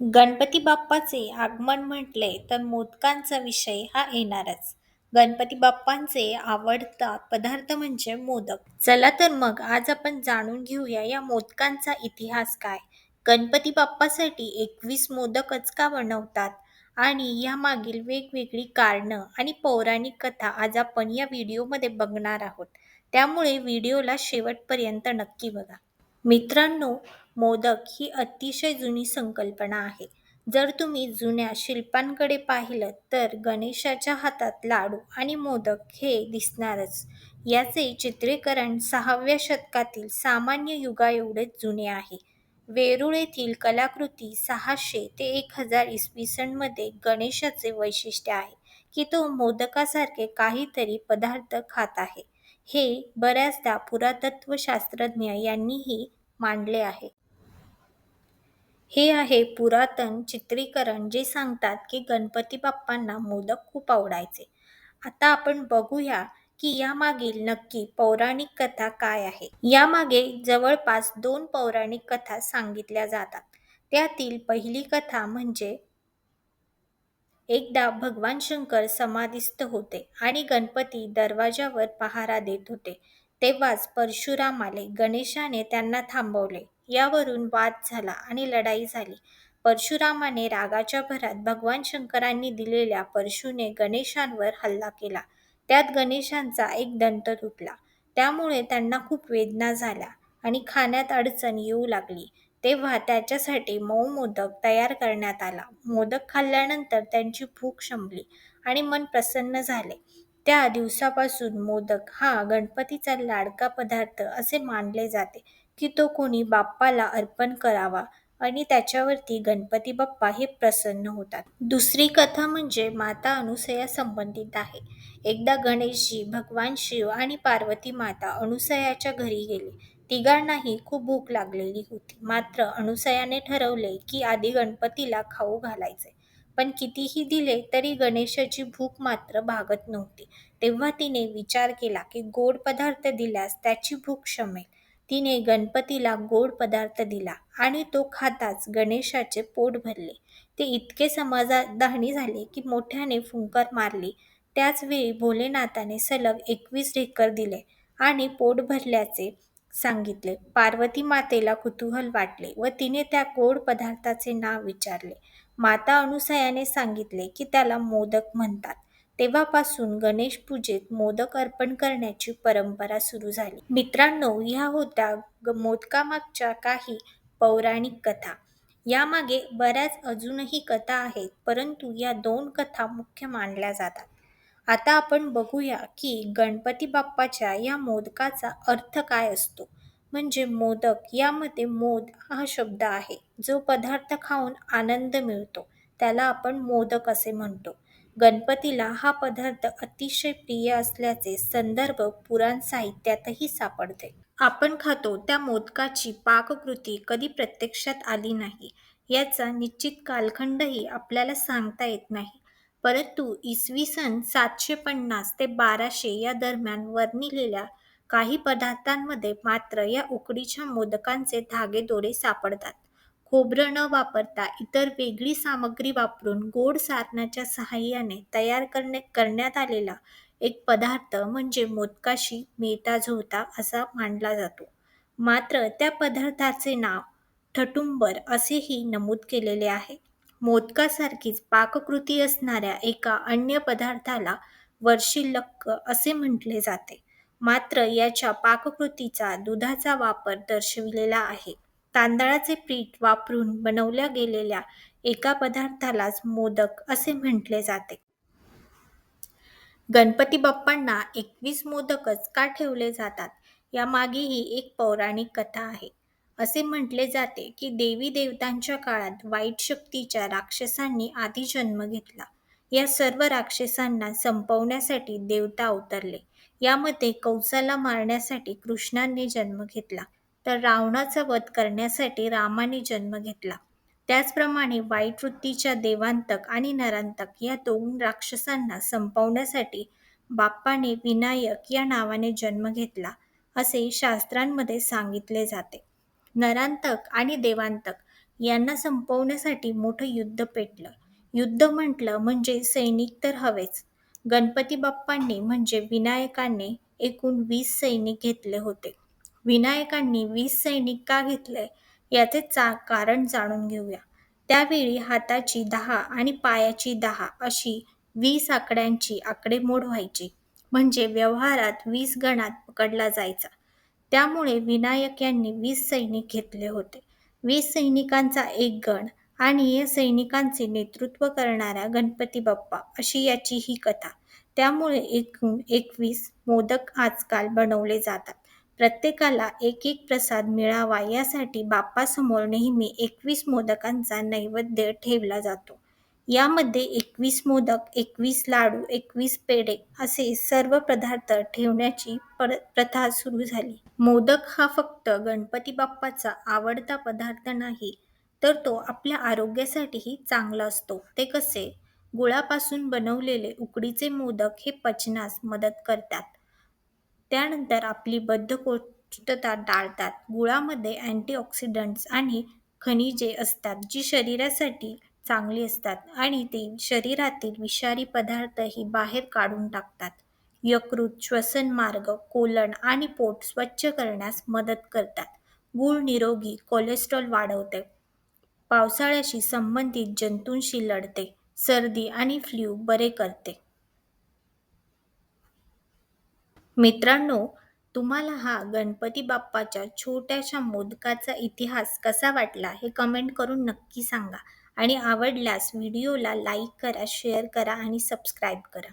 गणपती बाप्पाचे आगमन म्हटले तर मोदकांचा विषय हा येणारच. गणपती बाप्पांचे आवडता पदार्थ म्हणजे मोदक. चला तर मग आज आपण जाणून घेऊया या मोदकांचा इतिहास काय, गणपती बाप्पासाठी एकवीस मोदकच का बनवतात आणि यामागील वेगवेगळी कारणं आणि पौराणिक कथा आज आपण या व्हिडिओमध्ये बघणार आहोत. त्यामुळे व्हिडिओला शेवटपर्यंत नक्की बघा. मित्रांनो, मोदक ही अतिशय जुनी संकल्पना आहे. जर तुम्ही जुन्या शिल्पांकडे पाहिलं तर गणेशाच्या हातात लाडू आणि मोदक हे दिसणारच. याचे चित्रीकरण सहाव्या शतकातील सामान्य युगाएवढेच जुने आहे. वेरूळ येथील कलाकृती सहाशे ते एक हजार इसवी सनमध्ये गणेशाचे वैशिष्ट्य आहे की तो मोदकासारखे काहीतरी पदार्थ खात आहे. हे बऱ्याचदा पुरातत्वशास्त्रज्ञ यांनीही मांडले आहे. हे आहे पुरातन चित्रीकरण जे सांगतात की गणपती बाप्पांना मोदक खूप आवडायचे. आता आपण बघूया की यामागील नक्की पौराणिक कथा काय आहे. यामागे जवळपास दोन पौराणिक कथा सांगितल्या जातात. त्यातील पहिली कथा म्हणजे एकदा भगवान शंकर समाधीस्थ होते आणि गणपती दरवाजावर पहारा देत होते. तेव्हाच परशुराम आले. गणेशाने त्यांना थांबवले. यावरून वाद झाला आणि लढाई झाली. परशुरामाने रागाच्या भरात भगवान शंकरांनी दिलेल्या परशुने गणेशांवर हल्ला केला. त्यात गणेशांचा एक दंत तुटला. त्यामुळे त्यांना खूप वेदना झाल्या आणि खाण्यात अडचण येऊ लागली. तेव्हा त्याच्यासाठी मऊ मोदक तयार करण्यात आला. मोदक खाल्ल्यानंतर त्यांची भूक शमली आणि मन प्रसन्न झाले. त्या दिवसापासून मोदक हा गणपतीचा लाडका पदार्थ असे मानले जाते की तो कोणी बाप्पाला अर्पण करावा आणि त्याच्यावरती गणपती बाप्पा हे प्रसन्न होतात. दुसरी कथा म्हणजे माता अनुसया संबंधित आहे. एकदा गणेशजी, भगवान शिव आणि पार्वती माता अनुसयाच्या घरी गेले. तिघांनाही खूप भूक लागलेली होती. मात्र अनुसयाने ठरवले की आधी गणपतीला खाऊ घालायचे. पण कितीही दिले तरी गणेशाची भूक मात्र भागत नव्हती. तेव्हा तिने विचार केला की गोड पदार्थ दिल्यास त्याची भूक शमेल. तिने गणपतीला गोड पदार्थ दिला आणि तो खाताच गणेशाचे पोट भरले. ते इतके समाधानी झाले की मोठ्याने फुंकर मारली. त्याच वेळी भोलेनाथाने सलग एकवीस ढेकर दिले आणि पोट भरल्याचे सांगितले. पार्वती मातेला कुतूहल वाटले व तिने त्या गोड पदार्थाचे नाव विचारले. माता अनुसयाने सांगितले की त्याला मोदक म्हणतात. तेव्हापासून गणेश पूजेत मोदक अर्पण करण्याची परंपरा सुरू झाली. मित्रांनो, ह्या होत्या मोदकामागच्या काही पौराणिक कथा. यामागे बऱ्याच अजूनही कथा आहेत परंतु या दोन कथा मुख्य मानल्या जातात. आता आपण बघूया की गणपती बाप्पाच्या या मोदकाचा अर्थ काय असतो. म्हणजे मोदक यामध्ये मोद हा शब्द आहे. जो पदार्थ खाऊन आनंद मिळतो त्याला आपण मोदक असे म्हणतो. गणपतीला हा पदार्थ अतिशय प्रिय असल्याचे संदर्भ पुराण साहित्यातही सापडते. आपण खातो त्या मोदकाची पाककृती कधी प्रत्यक्षात आली नाही. याचा निश्चित कालखंडही आपल्याला सांगता येत नाही. परंतु इसवी सन सातशे पन्नास ते बाराशे या दरम्यान वर्णिलेल्या काही पदार्थांमध्ये मात्र या उकडीच्या मोदकांचे धागेदोरे सापडतात. खोबरं न वापरता इतर वेगळी सामग्री वापरून गोड सारणाच्या सहाय्याने तयार करणे करण्यात आलेला एक पदार्थ म्हणजे मोदकाशी मिळताजुळता असा मानला जातो. मात्र त्या पदार्थाचे नाव ठटुंबर असेही नमूद केलेले आहे. मोदकासारखीच पाककृती असणाऱ्या एका अन्य पदार्थाला वर्शिलक्क असे म्हटले जाते. मात्र याच्या पाककृतीचा दुधाचा वापर दर्शविलेला आहे. तांदळाचे पीठ वापरून बनवल्या गेलेल्या एका पदार्थालाच मोदक असे म्हटले जाते. गणपती बाप्पांना एकवीस मोदकच का ठेवले जातात यामागेही एक पौराणिक कथा आहे. असे म्हटले जाते की देवी देवतांच्या काळात वाईट शक्तीच्या राक्षसांनी आधी जन्म घेतला. या सर्व राक्षसांना संपवण्यासाठी देवता अवतरले. यामध्ये कंसाला मारण्यासाठी कृष्णाने जन्म घेतला तर रावणाचा वध करण्यासाठी रामाने जन्म घेतला. त्याचप्रमाणे वाईट वृत्तीच्या देवांतक आणि नरांतक या दोन राक्षसांना संपवण्यासाठी बाप्पाने विनायक या नावाने जन्म घेतला असे शास्त्रांमध्ये सांगितले जाते. नरांतक आणि देवांतक यांना संपवण्यासाठी मोठं युद्ध पेटलं. युद्ध म्हटलं म्हणजे सैनिक तर हवेच. गणपती बाप्पांनी म्हणजे विनायकाने एकूण वीस सैनिक घेतले होते. विनायकांनी वीस सैनिक का घेतले याचे कारण जाणून घेऊया. त्यावेळी हाताची दहा आणि पायाची दहा अशी वीस आकड्यांची आकडेमोड व्हायची. म्हणजे व्यवहारात वीस गणात पकडला जायचा. त्यामुळे विनायक यांनी वीस सैनिक घेतले होते. वीस सैनिकांचा एक गण आणि या सैनिकांचे नेतृत्व करणारा गणपती बाप्पा अशी याची ही कथा. त्यामुळे एकूण एकवीस मोदक आजकाल बनवले जातात. प्रत्येकाला एक एक प्रसाद मिळावा यासाठी बाप्पासमोर नेहमी एकवीस मोदकांचा नैवेद्य ठेवला जातो. यामध्ये एकवीस मोदक, एकवीस लाडू, एकवीस पेढे असे सर्व पदार्थ ठेवण्याची प्रथा सुरू झाली. मोदक हा फक्त गणपती बाप्पाचा आवडता पदार्थ नाही, तर तो आपल्या आरोग्यासाठीही चांगला असतो. ते कसे? गुळापासून बनवलेले उकडीचे मोदक हे पचनास मदत करतात. त्यानंतर आपली बद्धकोष्ठता टाळतात. गुळामध्ये अँटीऑक्सिडंट्स आणि खनिजे असतात जी शरीरासाठी चांगली असतात आणि ते शरीरातील विषारी पदार्थही बाहेर काढून टाकतात. यकृत, श्वसनमार्ग, कोलन आणि पोट स्वच्छ करण्यास मदत करतात. गूळ निरोगी कोलेस्ट्रॉल वाढवते. पावसाळ्याशी संबंधित जंतूंशी लढते. सर्दी आणि फ्लू बरे करते. मित्रांनो, तुम्हाला हा गणपती बाप्पाच्या छोट्याशा मोदकाचा इतिहास कसा वाटला हे कमेंट करून नक्की सांगा आणि आवडल्यास व्हिडिओला लाईक करा, शेअर करा आणि सबस्क्राईब करा.